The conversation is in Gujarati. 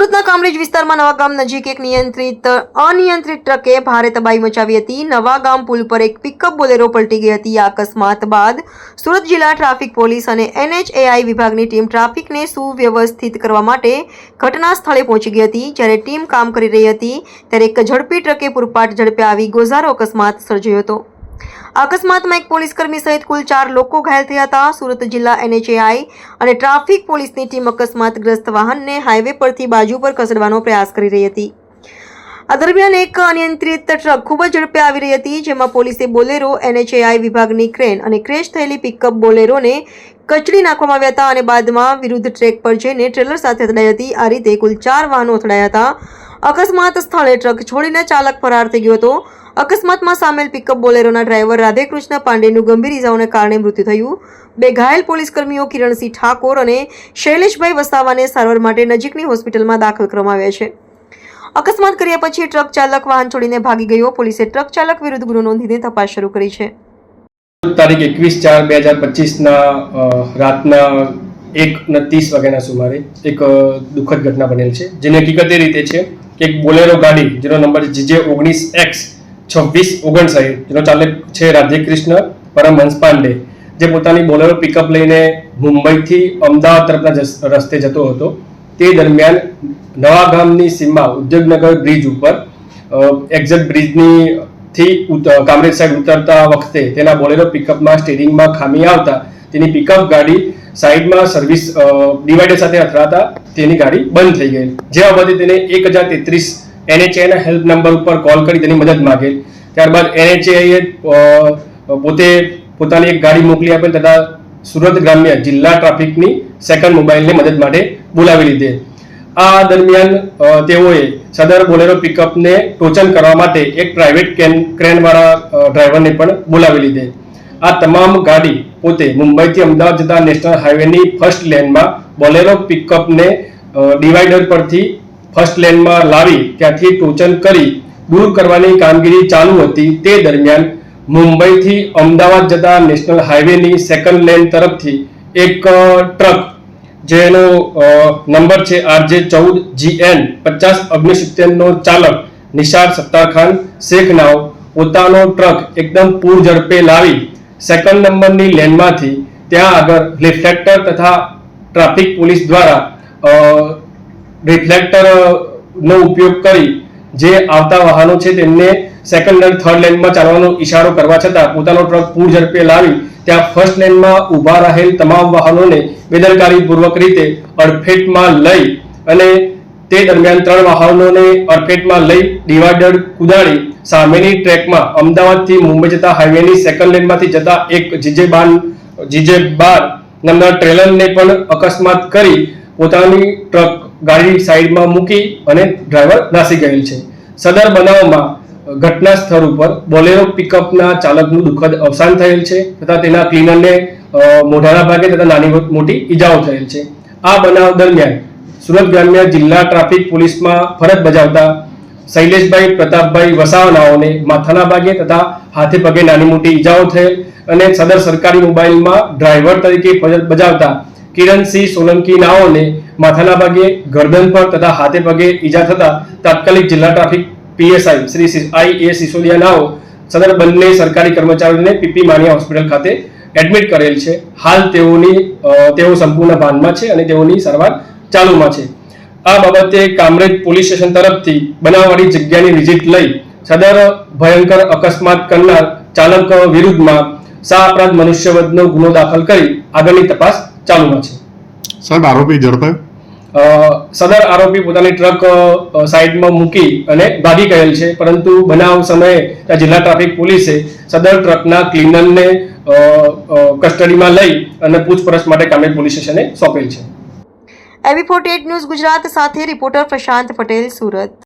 સુરતના કામરેજ વિસ્તારમાં નવા ગામ નજીક એક નિયંત્રિત, અનિયંત્રિત ટ્રકે ભારે તબાહી મચાવી હતી. નવા ગામ પુલ પર એક પિકઅપ બોલેરો પલટી ગઈ હતી. આ અકસ્માત બાદ સુરત જિલ્લા ટ્રાફિક પોલીસ અને એનએચએઆઈ વિભાગની ટીમ ટ્રાફિકને સુવ્યવસ્થિત કરવા માટે ઘટના સ્થળે પહોંચી ગઈ હતી, જ્યારે ટીમ કામ કરી રહી હતી. ત્યારે એક ઝડપી ટ્રકે પૂરપાટ ઝડપે આવી ગોઝારો અકસ્માત સર્જાયો હતો. અકસ્માતમાં એક પોલીસકર્મી સહિત કુલ ચાર લોકો ઘાયલ થયા હતા. સુરત જિલ્લા એનએચએઆઈ અને ટ્રાફિક પોલીસની ટીમ અકસ્માતગ્રસ્ત વાહનને હાઈવે પરથી બાજુ પર ખસેડવાનો પ્રયાસ કરી રહી હતી. આ દરમિયાન એક અનિયંત્રિત ટ્રક ખૂબ જ ઝડપે આવી રહી હતી, જેમાં પોલીસે બોલેરો, એનએચએઆઈ વિભાગની ક્રેન અને ક્રેશ થયેલી પિકઅપ બોલેરોને કચડી નાખવામાં આવ્યા હતા અને બાદમાં વિરુદ્ધ ટ્રેક પર જઈને ટ્રેલર સાથે અથડાઈ હતી. આ રીતે કુલ ચાર વાહનો અથડાયા હતા. અકસ્માત સ્થળે ટ્રક છોડીને ચાલક ફરાર થઈ ગયો હતો. અકસ્માતમાં સામેલ પિકઅપ બોલેરોના ડ્રાઈવર રાધેકૃષ્ણ પાંડેનું ગંભીર ઇજાઓને કારણે મૃત્યુ થયું. બે ઘાયલ પોલીસ કર્મીઓ કિરણસિંહ ઠાકોર અને શૈલેષભાઈ વસાવાને સારવાર માટે નજીકની હોસ્પિટલમાં દાખલ કરવામાં આવ્યા છે. અકસ્માત કર્યા પછી ટ્રક ચાલક વાહન છોડીને ભાગી ગયો. પોલીસે ટ્રક ચાલક વિરુદ્ધ ગુનો નોંધીને તપાસ શરૂ કરી છે. તારીખ એકવીસ ચાર બે હજાર પચીસના રાતના એક ને ત્રીસ વાગ્યાના સુમારે એક દુઃખદ ઘટના બનેલ છે, જેની હકીકત એ રીતે છે કે એક બોલેરો ગાડી, જેનો નંબર જીજે ઓગણીસ એક્સ છવ્વીસ ઓગણસાઠ, જેનો ચાલક છે રાધેકૃષ્ણ પરમહંસ પાંડે, જે પોતાની બોલેરો પિકઅપ લઈને મુંબઈથી અમદાવાદ તરફના રસ્તે જતો હતો. તે દરમિયાન નવા ગામની સીમા ઉદ્યોગનગર બ્રિજ ઉપર એક્ઝેક્ટ બ્રિજની થી કામરેજ સાઈડ ઉતરતા વખતે તેના બોલેરો પિકઅપમાં સ્ટેરિંગમાં ખામી આવતા તેની પિકઅપ ગાડી સાઈડમાં સર્વિસ ડિવાઈડર સાથે અથડાતા તેની ગાડી બંધ થઈ ગઈ જે બાબતે તેને એક હજાર તેત્રીસ એનએચએના હેલ્પ નંબર ઉપર કોલ કરી તેની મદદ માંગેલ ત્યારબાદ એનએચએએ પોતે પોતાની એક ગાડી મોકલી આપેલ તથા સુરત ગ્રામ્ય જિલ્લા ટ્રાફિકની સેકન્ડ મોબાઈલને મદદ માટે બોલાવી લીધે. આ દરમિયાન તેઓએ સદર બોલેરો પિકઅપને ટોચન કરવા માટે એક પ્રાઇવેટ કેન ક્રેનવાળા ડ્રાઈવરને પણ બોલાવી લીધે. આ તમામ ગાડી પોતે મુંબઈથી અમદાવાદ જતા નેશનલ હાઈવેની ફર્સ્ટ લેનમાં બોલેરો પિકઅપને ડિવાઈડર પરથી ફર્સ્ટ લેનમાં લાવી ત્યાંથી ટોચન કરી દૂર કરવાની કામગીરી ચાલુ હતી. તે દરમિયાન મુંબઈથી અમદાવાદ જતા નેશનલ હાઈવેની સેકન્ડ લેન તરફથી એક ટ્રક, જેનો નંબર છે આરજે ચૌદ જીએન પચાસ અગ્નિસિત્તેરનો ચાલક નિશાર સત્તાર ખાન શેખ પોતાનો ટ્રક એકદમ પૂર ઝડપે લાવી સેકન્ડ નંબરની લેનમાંથી ત્યાં આગળ રિફ્લેક્ટર તથા ટ્રાફિક પોલીસ દ્વારા અ, રિફ્લેક્ટર નો ઉપયોગ કરી જે આવતા વાહનો છે તેમને સેકન્ડ અને થર્ડ લેનમાં ચાલવાનો ઈશારો કરવા છતાં પોતાનો ટ્રક પૂર ઝડપે લાવી ત્યાં ફર્સ્ટ લેનમાં ઊભા રહેલ તમામ વાહનોને બેદરકારીપૂર્વક રીતે અડફેટમાં લઈ અને તે દરમિયાન ત્રણ વાહનોને અડફેટમાં લઈ ડિવાઈડર કુદાડી સામેની ટ્રેકમાં અમદાવાદથી મુંબઈ જતા હાઈવેની સેકન્ડ લેનમાંથી જતા એક જીજે બાર જીજે બાર નામના ટ્રેલરને પણ અકસ્માત કરી પોતાની ટ્રક ગાડી સાઈડમાં મૂકી અને ડ્રાઈવર નાસી ગયેલ છે. સદર બનાવમાં ઘટના સ્થળ ઉપર બોલેરો પિકઅપના ચાલકનું દુઃખદ અવસાન થયેલ છે તથા તેના ક્લીનરને મોઢાના ભાગે તથા નાની મોટી ઈજાઓ થયેલ છે. આ બનાવ દરમિયાન સુરત ગ્રામ્ય જિલ્લા ટ્રાફિક પોલીસમાં ફરજ બજાવતા શૈલેષભાઈ પ્રતાપભાઈ વસાવનાઓને માથાના ભાગે તથા હાથે પગે નાની મોટી ઈજાઓ થયેલ અને સદર સરકારી મોબાઈલમાં ડ્રાઈવર તરીકે ફરજ બજાવતા કિરણસિંહ સોલંકી નાઓને માથાના ભાગે ગરદન પર તથા હાથે પગે ઈજા થતા તાત્કાલિક જિલ્લા traffic PSI Shri I A Sisodiya નાઓ સદર બંને સરકારી કર્મચારીઓને પીપી માનિયા હોસ્પિટલ ખાતે એડમિટ કરેલ છે. હાલ તેઓની તેઓ સંપૂર્ણ ભાનમાં છે અને તેઓની સારવાર ચાલુમાં છે. આ બાબતે કામરેજ પોલીસ સ્ટેશન તરફથી બનાવવાળી જગ્યાની વિઝિટ લઈ સદર ભયંકર અકસ્માત કરનાર ચાલક વિરુદ્ધમાં સા અપરાધ મનુષ્યવધનો ગુનો દાખલ કરી આગળની તપાસ ચાલુમાં છે. સાહેબ, આરોપી ઝડપાયો? સદર આરોપી પોતાની ટ્રક સાઈડમાં મૂકી અને ભાગી ગયેલ છે. પરંતુ બનાવ સમયે જિલ્લા ટ્રાફિક પોલીસે સદર ટ્રકના ક્લીનરને કસ્ટડીમાં લઈ અને પૂછપરછ માટે કામેલ પોલીસ સ્ટેશને સોંપેલ છે. એવી ફોર્ટી ન્યૂઝ ગુજરાત સાથે રિપોર્ટર પ્રશાંત પટેલ, સુરત.